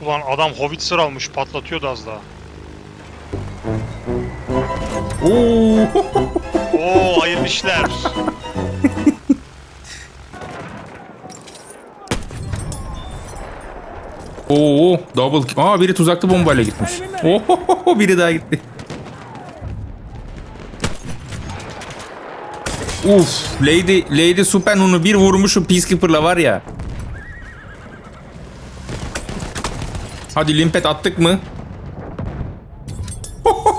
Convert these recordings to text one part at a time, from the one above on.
Ulan adam Howitzer almış patlatıyordu az daha. Oo. Oo hayırlı işler. Oo, double. Aa biri tuzaklı bombayla gitmiş. Oo, biri daha gitti. Uf, Lady Lady Supernun'u bir vurmuşum Peacekeeper'la var ya. Hadi limpet attık mı?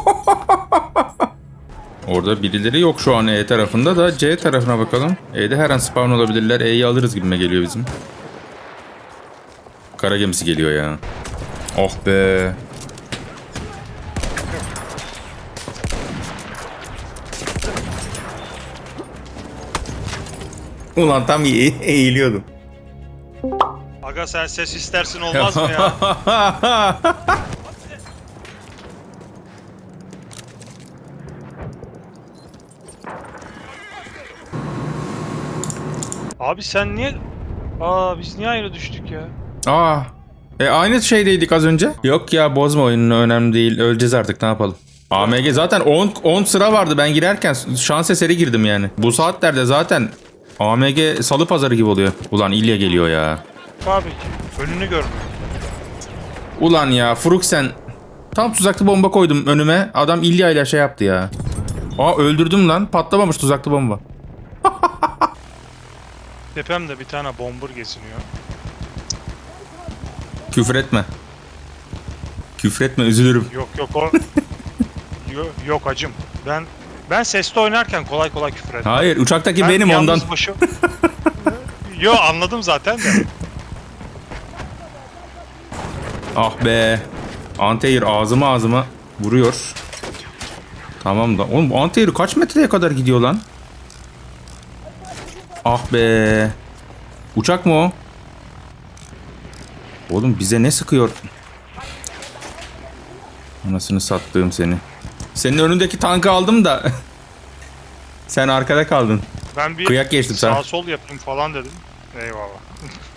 Orada birileri yok şu an E tarafında da C tarafına bakalım. E'de her an spawn olabilirler. E'yi alırız gibime geliyor bizim. Kara gemisi geliyor ya. Oh be. Ulan tam iyi eğiliyordum. Aga sen ses istersin olmaz mı ya? Abi sen niye... Aa biz niye ayrı düştük ya? Aa. E aynı şeydeydik az önce. Yok ya bozma oyununu önemli değil. Öleceğiz artık ne yapalım. AMG zaten 10 10 sıra vardı ben girerken şans eseri girdim yani. Bu saatlerde zaten AMG salı pazarı gibi oluyor. Ulan İlya geliyor ya. Ki. Önünü görmüyor. Ulan ya Furuk sen tam tuzaklı bomba koydum önüme. Adam İlya ile şey yaptı ya. Aa öldürdüm lan. Patlamamış tuzaklı bomba. Tepemde bir tane bombur geziniyor. Küfür etme. Küfür etme üzülürüm. Yok yok o... yok, yok acım. Ben ben sesli oynarken kolay kolay küfür etmem. Hayır uçaktaki Ben benim ondan. Başı... Yo anladım zaten de. Ah be. Anteir ağzıma ağzıma vuruyor. Tamam da. Oğlum bu Anteir kaç metreye kadar gidiyor lan? Ah be. Uçak mı o? Oğlum bize ne sıkıyor? Anasını sattığım seni. Senin önündeki tankı aldım da. Sen arkada kaldın. Ben bir Kıyak geçtim sağ sana. sol yapayım falan dedim. Eyvallah.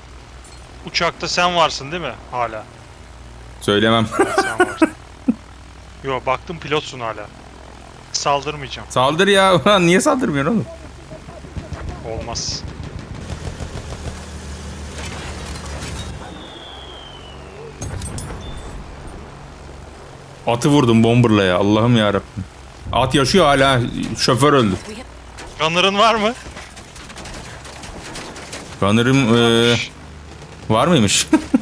Uçakta sen varsın değil mi? Hala. Söylemem. Evet, sen varsın. Yo baktım pilotsun hala. Saldırmayacağım. Saldır ya. Ulan niye saldırmıyorsun oğlum? Olmaz. Atı vurdum bomberla ya. Allah'ım ya Rabbim. At yaşıyor hala. Şoför öldü. Gunner'ın var mı? Sanırım eee, var mıymış?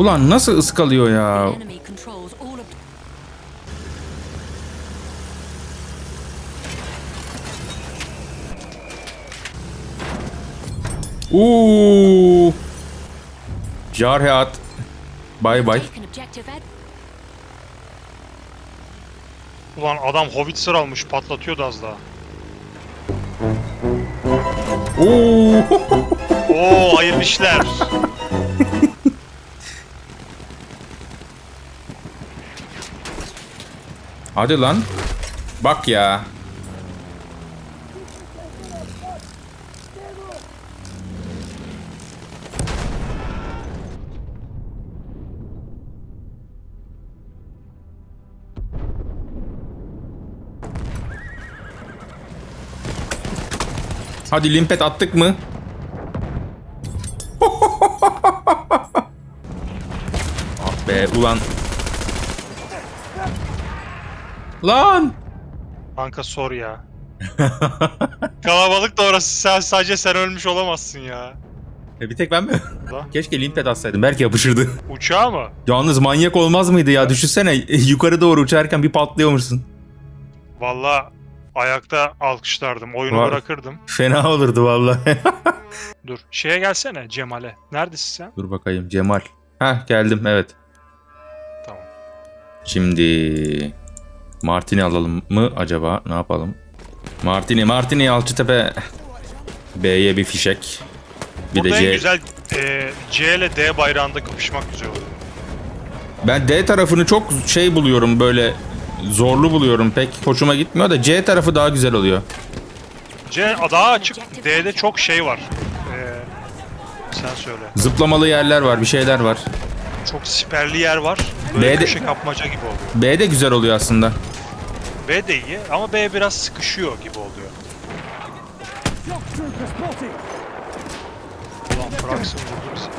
Ulan nasıl ıskalıyor ya? Uuu. Jarheat. Bay bay. Ulan adam Howitzer almış patlatıyordu az daha. Oo. Oo hayırlı işler. Hadi lan. Bak ya. Hadi limpet attık mı? ah be ulan. Lan. Kanka sor ya. Kalabalık da orası sen, sadece sen ölmüş olamazsın ya. E bir tek ben mi? Lan. Keşke limpet atsaydım. Belki yapışırdı. Uçağı mı? Yalnız manyak olmaz mıydı ya? Düşünsene yukarı doğru uçarken bir patlıyormuşsun. Valla ayakta alkışlardım. Oyunu Var. bırakırdım. Fena olurdu vallahi. Dur. Şeye gelsene Cemal'e. Neredesin sen? Dur bakayım Cemal. Heh geldim evet. Tamam. Şimdi Martini alalım mı acaba? Ne yapalım? Martini, Martini Alçıtepe. B'ye bir fişek. Bir Burada de en C. güzel e, C ile D bayrağında kapışmak güzel olur. Ben D tarafını çok şey buluyorum böyle zorlu buluyorum. Pek hoşuma gitmiyor da C tarafı daha güzel oluyor. C daha açık. D'de çok şey var. Ee, sen söyle. Zıplamalı yerler var, bir şeyler var. Çok siperli yer var. Böyle B'de- köşe kapmaca gibi oluyor. B de güzel oluyor aslında. B de iyi ama B biraz sıkışıyor gibi oluyor. Ulan Frax'ın vurdu bizi.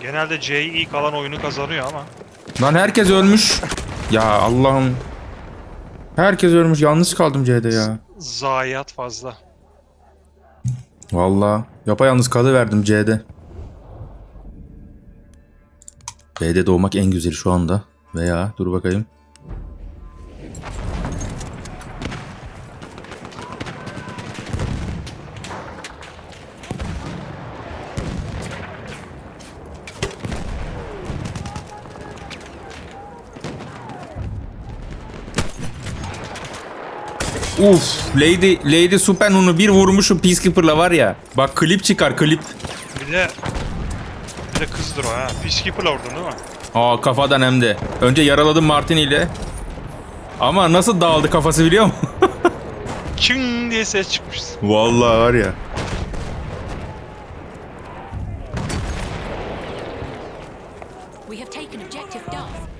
Genelde C'yi ilk alan oyunu kazanıyor ama Lan herkes ölmüş. Ya Allah'ım. Herkes ölmüş. Yalnız kaldım C'de ya. zayiat fazla. Vallahi yapayalnız kalıverdim C'de. B'de doğmak en güzeli şu anda. Veya dur bakayım. Uf, Lady Lady Supernun'u bir vurmuşum Peacekeeper'la var ya. Bak klip çıkar klip. Bir de kızdır o ha. Peacekeeper'la vurdun değil mi? Aa kafadan hem de. Önce yaraladım Martini ile. Ama nasıl dağıldı kafası biliyor musun? Çın diye ses çıkmış. Vallahi var ya. We have taken objective Duff.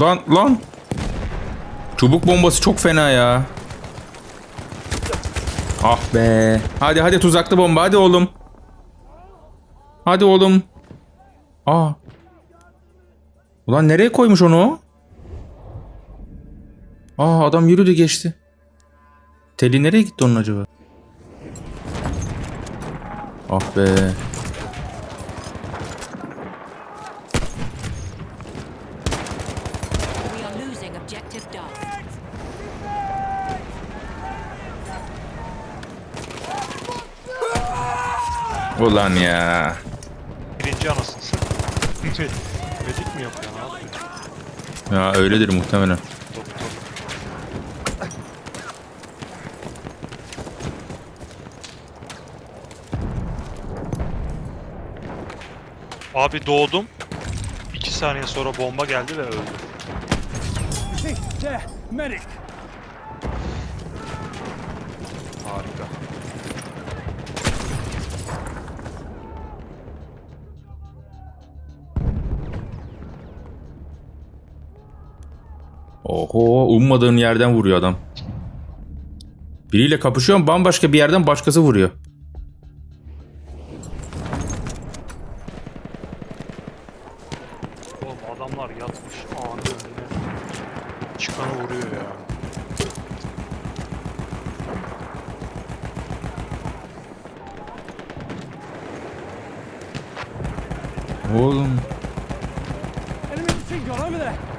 Lan lan. Çubuk bombası çok fena ya. Ah be. Hadi hadi tuzaklı bomba hadi oğlum. Hadi oğlum. Aa. Ulan nereye koymuş onu? Aa adam yürüdü geçti. Teli nereye gitti onun acaba? Ah be. We are losing objective Duff. Ulan ya. Birinci anasını satayım. Medik mi yapıyor ne yapıyor? Ya öyledir muhtemelen. Doktor. Abi doğdum. İki saniye sonra bomba geldi ve öldüm. Hey, there, medic. Oho ummadığın yerden vuruyor adam. Biriyle kapışıyor bambaşka bir yerden başkası vuruyor. Oğlum adamlar yatmış ağın önüne. Çıkanı vuruyor ya. Oğlum. Enemy gun over there.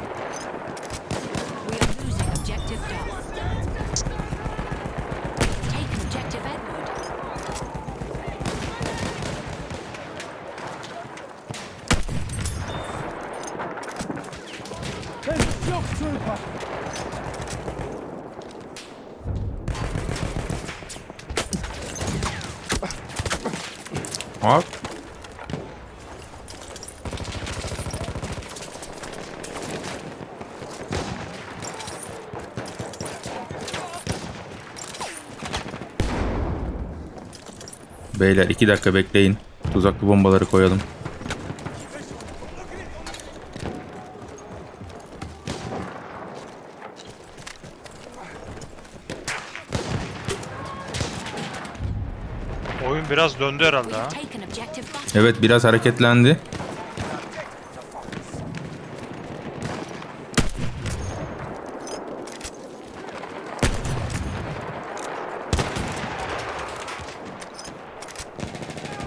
We are losing objective Duff. Taken objective Edward. Then shock trooper. Bak. Beyler iki dakika bekleyin. Tuzaklı bombaları koyalım. Oyun biraz döndü herhalde ha. Evet biraz hareketlendi.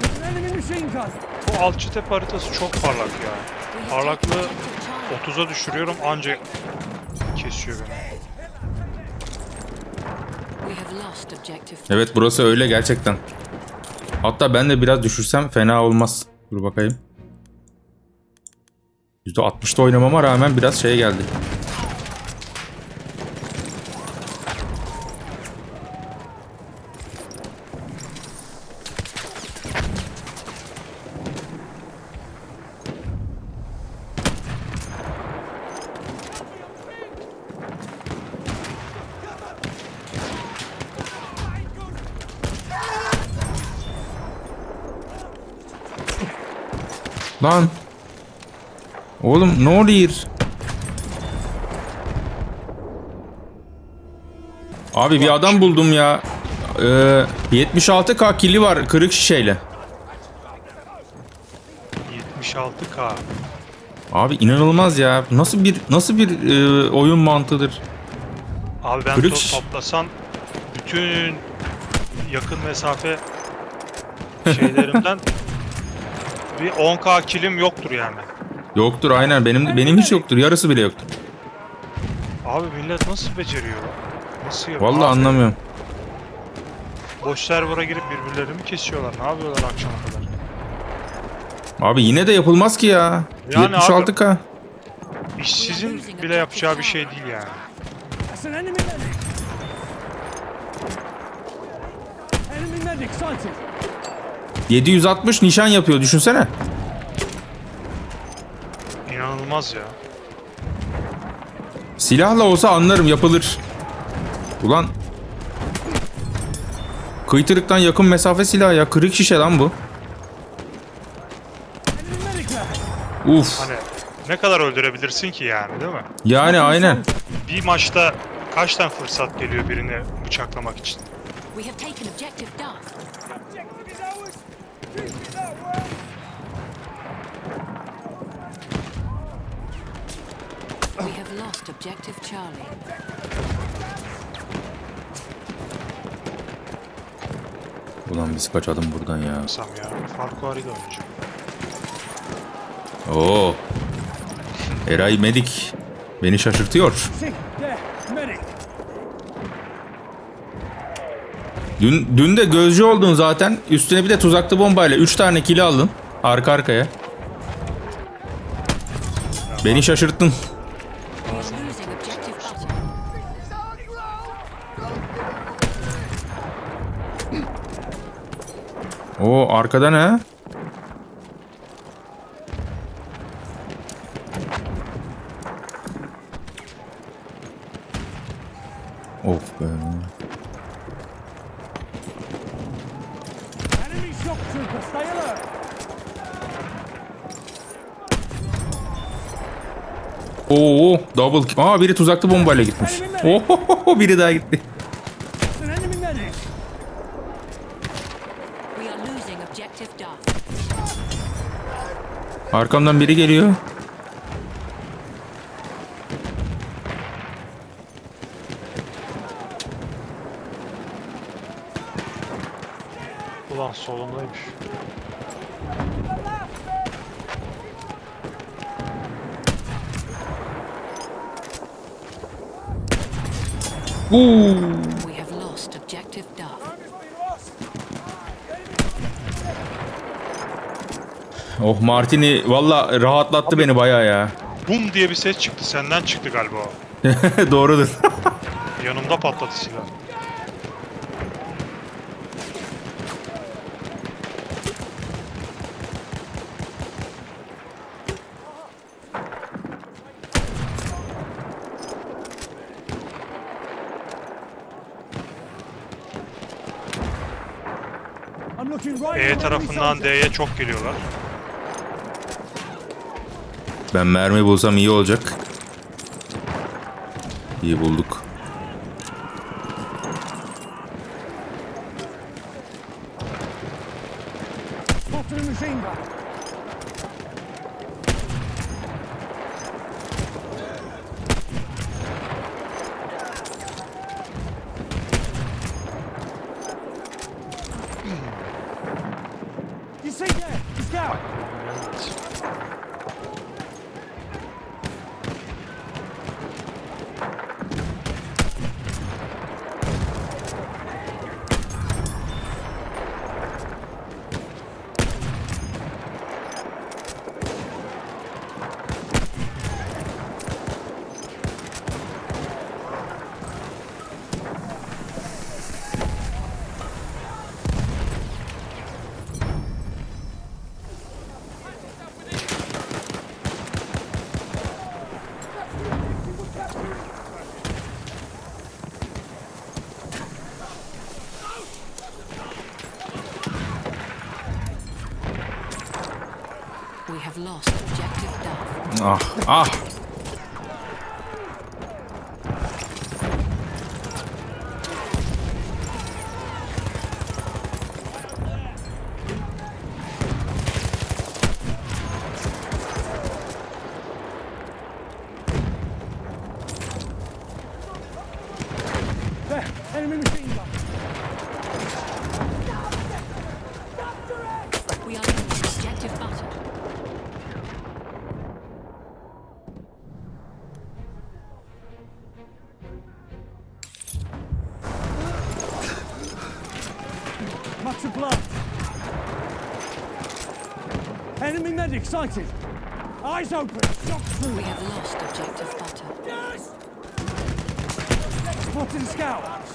There's an enemy machine gun. Alçıtepe haritası çok parlak ya. Parlaklığı objective Charlie. 30'a düşürüyorum ancak kesiyor beni. Evet burası öyle gerçekten. Hatta ben de biraz düşürsem fena olmaz. Dur bakayım. %60'da oynamama rağmen biraz şey geldi. Lan. Oğlum ne oluyor? Abi bir adam buldum ya. Ee, 76k kili var kırık şişeyle. 76k. Abi inanılmaz ya. Nasıl bir nasıl bir e, oyun mantığıdır? Abi ben Kırık toplasan bütün yakın mesafe şeylerimden bir 10k kilim yoktur yani. Yoktur aynen benim benim hiç yoktur. Yarısı bile yoktur. Abi millet nasıl beceriyor? Nasıl yapıyor? Vallahi Abi, anlamıyorum. Boş server'a girip birbirlerini mi kesiyorlar? Ne yapıyorlar akşama kadar? Abi yine de yapılmaz ki ya. Yani 76k. İşsizin bile yapacağı bir şey değil yani. Enemy medic sighted. 760 nişan yapıyor düşünsene. İnanılmaz ya. Silahla olsa anlarım yapılır. Ulan. Kıytırıktan yakın mesafe silahı ya. Kırık şişe lan bu. Uf. Hani ne kadar öldürebilirsin ki yani değil mi? Yani aynen. Bir maçta kaç tane fırsat geliyor birini bıçaklamak için? We have taken objective Duff. We have lost objective Charlie. Ulan biz kaçalım buradan ya. Sam ya. Farkuari de oynayacak. Oo. Eray Medik. Beni şaşırtıyor. See, there, medic. Dün, dün de gözcü oldun zaten. Üstüne bir de tuzaklı bombayla 3 tane kili aldın. Arka arkaya. Beni şaşırttın. Oo arkada ne? Of be. Enemy shock trooper, stay alert. Oo double kill. Aa biri tuzaklı bombayla gitmiş. Oo biri daha gitti. Arkamdan biri geliyor. Ulan solundaymış. Oo. We have lost objective Duff. Oh Martini valla rahatlattı beni bayağı ya. Bum diye bir ses çıktı. Senden çıktı galiba o. Doğrudur. Yanımda patladı silah. Tarafından. D'ye çok geliyorlar. Ben mermi bulsam iyi olacak. İyi bulduk. Spotted a machine gun. You see there? The scout. We have lost objective Duff. Ah Much of blood. Enemy medic sighted. Eyes open. We have lost objective butter. Spotted a scout.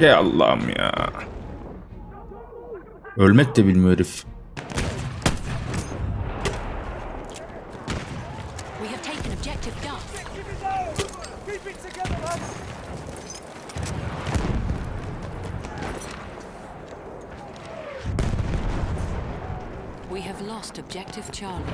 Ya Allah'ım ya. Ölmek de bilmiyor herif. We have lost objective Charlie.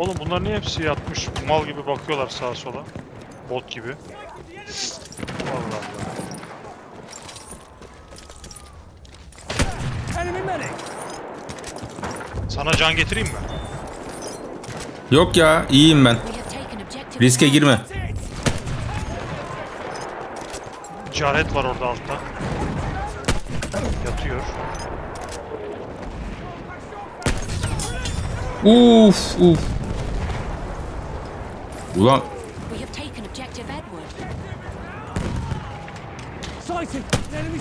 Oğlum bunlar niye hepsi yatmış? Mal gibi bakıyorlar sağa sola. Bot gibi. Allah Allah. Sana can getireyim mi? Yok ya iyiyim ben. Riske girme. Caret var orada altta. Yatıyor. Uf uf. Ulan We have taken objective Edward. Sighted. An enemy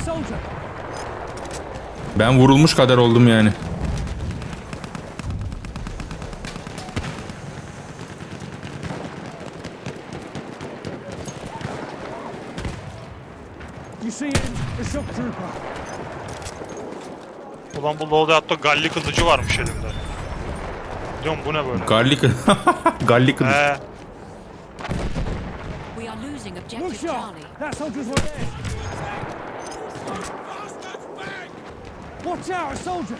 soldier. ben vurulmuş kadar oldum yani. You see him? The shock trooper. Ulan bu loadout'ta galli kılıcı varmış elimde. Diyorum bu ne böyle? Galli Galli kılıç. He. We are losing Good objective shot. Charlie. That soldier's right there. Watch out, a soldier.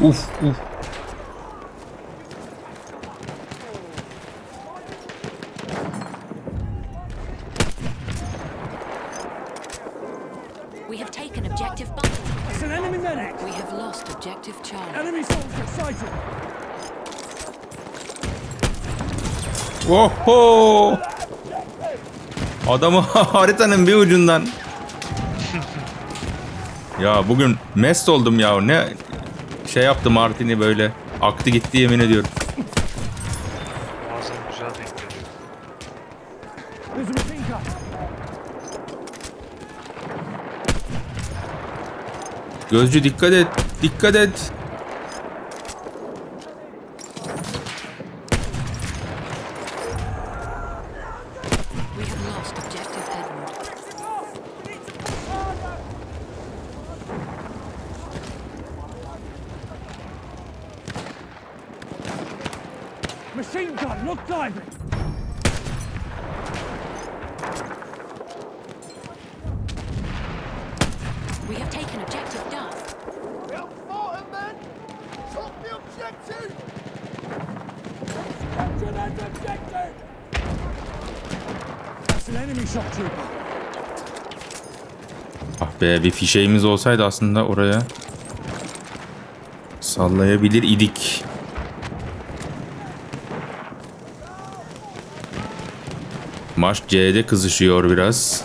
Uf uf. We have taken objective butter. It's an enemy medic. We have lost objective Charlie. Enemy soldier sighted. Oho! Adamı haritanın bir ucundan. ya bugün mest oldum ya. Ne şey yaptı Martini böyle. Aktı gitti yemin ediyorum. Bazen güzel denk geliyor. Gözcü dikkat et. Dikkat et. We have lost objective Edward. Machine gun, not diving. We have taken objective Duff. That's an enemy shock trooper. Ah be bir fişeğimiz olsaydı aslında oraya sallayabilir idik. Maç C'de kızışıyor biraz.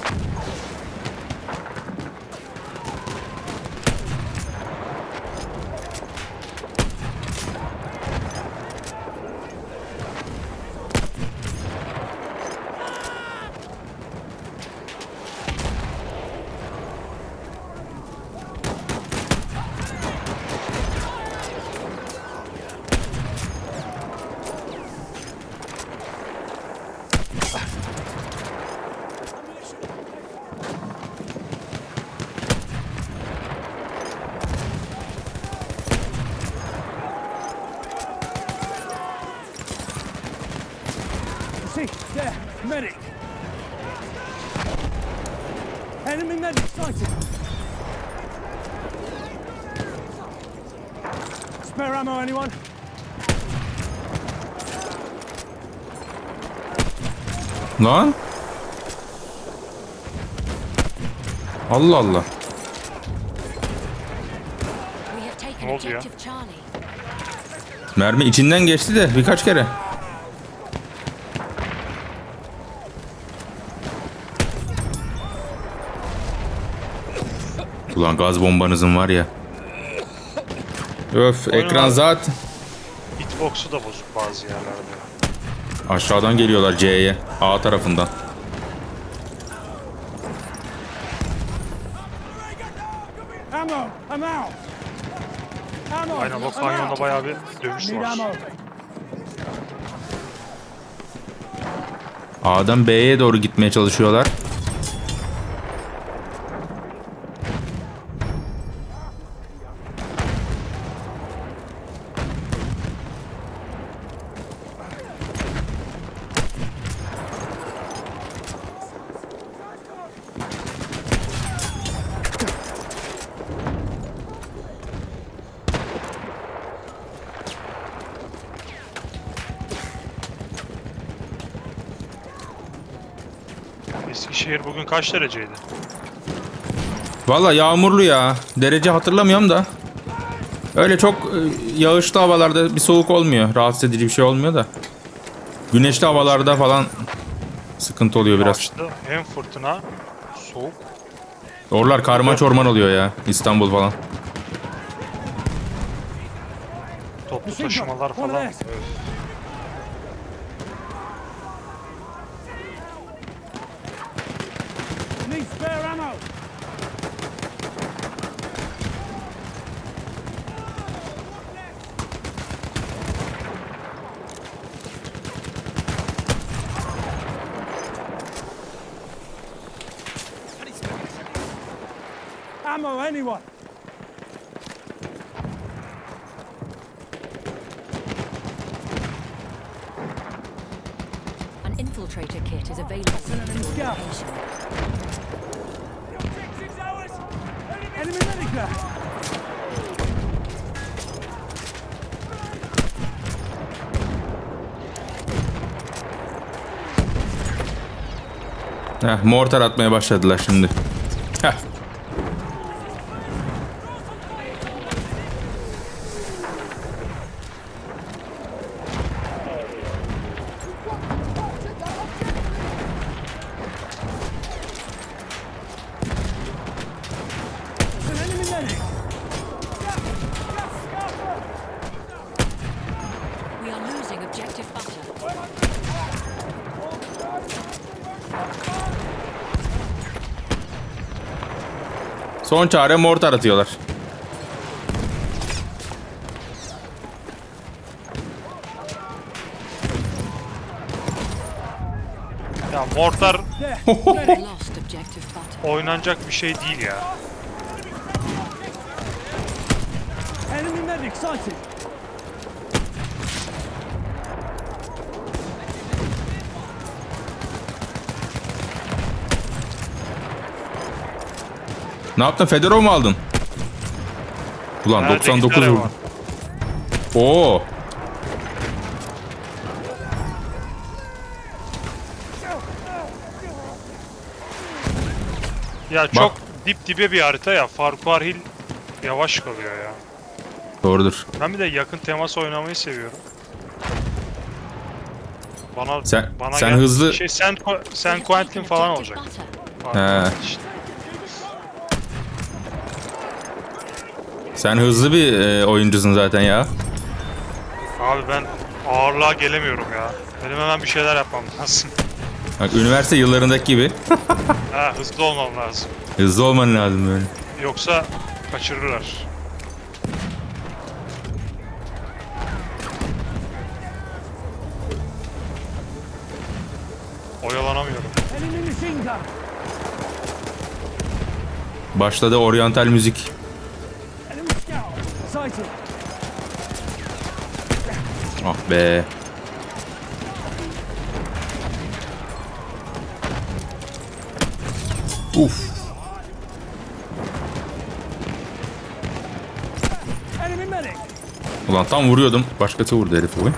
There, medic. Enemy medic sighted. Spare ammo, anyone? Lan. Allah Allah. We have taken Ne oldu ya? objective Charlie. Mermi içinden geçti de birkaç kere. Ulan gaz bombanızın var ya. Öf ekran abi. zaten Hitbox'u da bozuk bazı yerlerde. aşağıdan geliyorlar C'ye A tarafından. Ammo! I'm out! Ammo! Aynen o kanyonda bayağı bir dövüş var. ammo. A'dan B'ye doğru gitmeye çalışıyorlar. Eskişehir bugün kaç dereceydi? Valla yağmurlu ya. Derece hatırlamıyorum da. Öyle çok e, yağışlı havalarda bir soğuk olmuyor. Rahatsız edici bir şey olmuyor da. Güneşli havalarda falan sıkıntı oluyor biraz. Yağışlı, hem fırtına, soğuk. Oralar karma çorman oluyor ya. İstanbul falan. Toplu taşımalar falan. Evet. Need spare ammo. Ammo, anyone? An infiltrator kit is available at your scout. location. Enemy medic there. Heh, mortar atmaya başladılar şimdi. Heh. Son çare mortar atıyorlar. Ya mortar oynanacak bir şey değil ya. Ne yaptın? Fedorov mu aldın? Ulan Nerede 99 gitar vurdum. Oo. Ya çok dip dibe bir harita ya. Farquhar Hill yavaş kalıyor ya. Doğrudur. Ben bir de yakın temas oynamayı seviyorum. Bana Sen- bana sen hızlı- şey sen sen Quentin falan olacak. He. işte. Sen hızlı bir e, oyuncusun zaten ya. Abi ben ağırlığa gelemiyorum ya. Benim hemen bir şeyler yapmam lazım. Bak üniversite yıllarındaki gibi. ha, hızlı olmam lazım. Hızlı olman lazım böyle. Yoksa kaçırırlar. Oyalanamıyorum. Başladı oryantal müzik. Ah be. Uf. Ulan tam vuruyordum. Başkası vurdu herif olayım.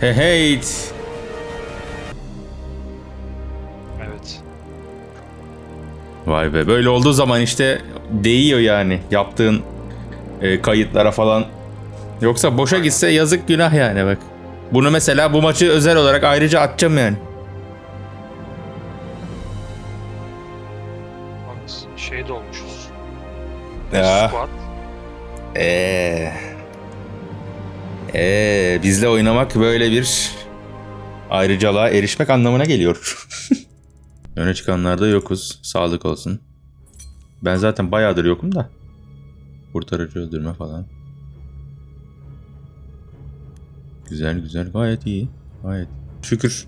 Hey hey. Evet. Vay be böyle olduğu zaman işte değiyor yani yaptığın e, kayıtlara falan. Yoksa boşa gitse yazık günah yani bak. Bunu mesela bu maçı özel olarak ayrıca atacağım yani. Bak şey de olmuşuz. Ya. Squad. Eee. Eee bizle oynamak böyle bir ayrıcalığa erişmek anlamına geliyor. Öne çıkanlarda yokuz. Sağlık olsun. Ben zaten bayağıdır yokum da. Kurtarıcı öldürme falan. Güzel güzel gayet iyi. Gayet. Şükür